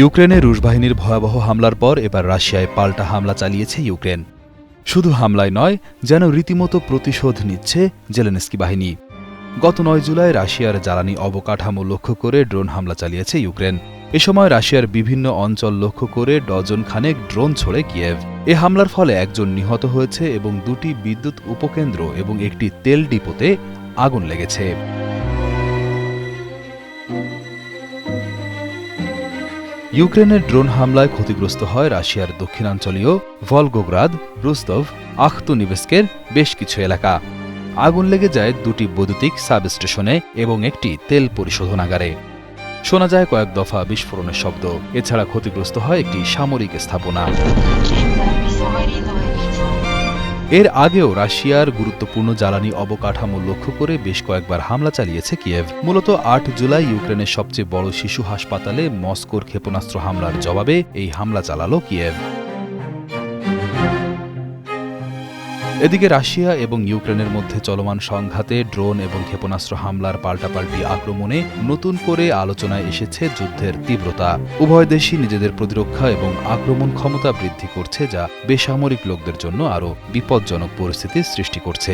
ইউক্রেনে রুশ বাহিনীর ভয়াবহ হামলার পর এবার রাশিয়ায় পাল্টা হামলা চালিয়েছে ইউক্রেন। শুধু হামলায় নয়, যেন রীতিমতো প্রতিশোধ নিচ্ছে জেলেনস্কি বাহিনী। গত নয় জুলাই রাশিয়ার জ্বালানি অবকাঠামো লক্ষ্য করে ড্রোন হামলা চালিয়েছে ইউক্রেন। এ সময় রাশিয়ার বিভিন্ন অঞ্চল লক্ষ্য করে ডজন খানেক ড্রোন ছড়ে কিয়েভ। এ হামলার ফলে একজন নিহত হয়েছে এবং দুটি বিদ্যুৎ উপকেন্দ্র এবং একটি তেল ডিপোতে আগুন লেগেছে। ইউক্রেনের ড্রোন হামলায় ক্ষতিগ্রস্ত হয় রাশিয়ার দক্ষিণাঞ্চলীয় ভলগোগ্রাদ, রুস্তভ আখতুনিবেস্কের বেশ কিছু এলাকা। আগুন লেগে যায় দুটি বৈদ্যুতিক সাবস্টেশনে এবং একটি তেল পরিশোধনাগারে। শোনা যায় কয়েক দফা বিস্ফোরণের শব্দ। এছাড়া ক্ষতিগ্রস্ত হয় একটি সামরিক স্থাপনা। এর আগেও রাশিয়ার গুরুত্বপূর্ণ জ্বালানি অবকাঠামো লক্ষ্য করে বেশ কয়েকবার হামলা চালিয়েছে কিয়েভ। মূলত আট জুলাই ইউক্রেনের সবচেয়ে বড় শিশু হাসপাতালে মস্কোর ক্ষেপণাস্ত্র হামলার জবাবে এই হামলা চালালো কিয়েভ। এদিকে রাশিয়া এবং ইউক্রেনের মধ্যে চলমান সংঘাতে ড্রোন এবং ক্ষেপণাস্ত্র হামলার পাল্টাপাল্টি আক্রমণে নতুন করে আলোচনায় এসেছে যুদ্ধের তীব্রতা। উভয় দেশই নিজেদের প্রতিরক্ষা এবং আক্রমণ ক্ষমতা বৃদ্ধি করছে, যা বেসামরিক লোকদের জন্য আরও বিপজ্জনক পরিস্থিতি সৃষ্টি করছে।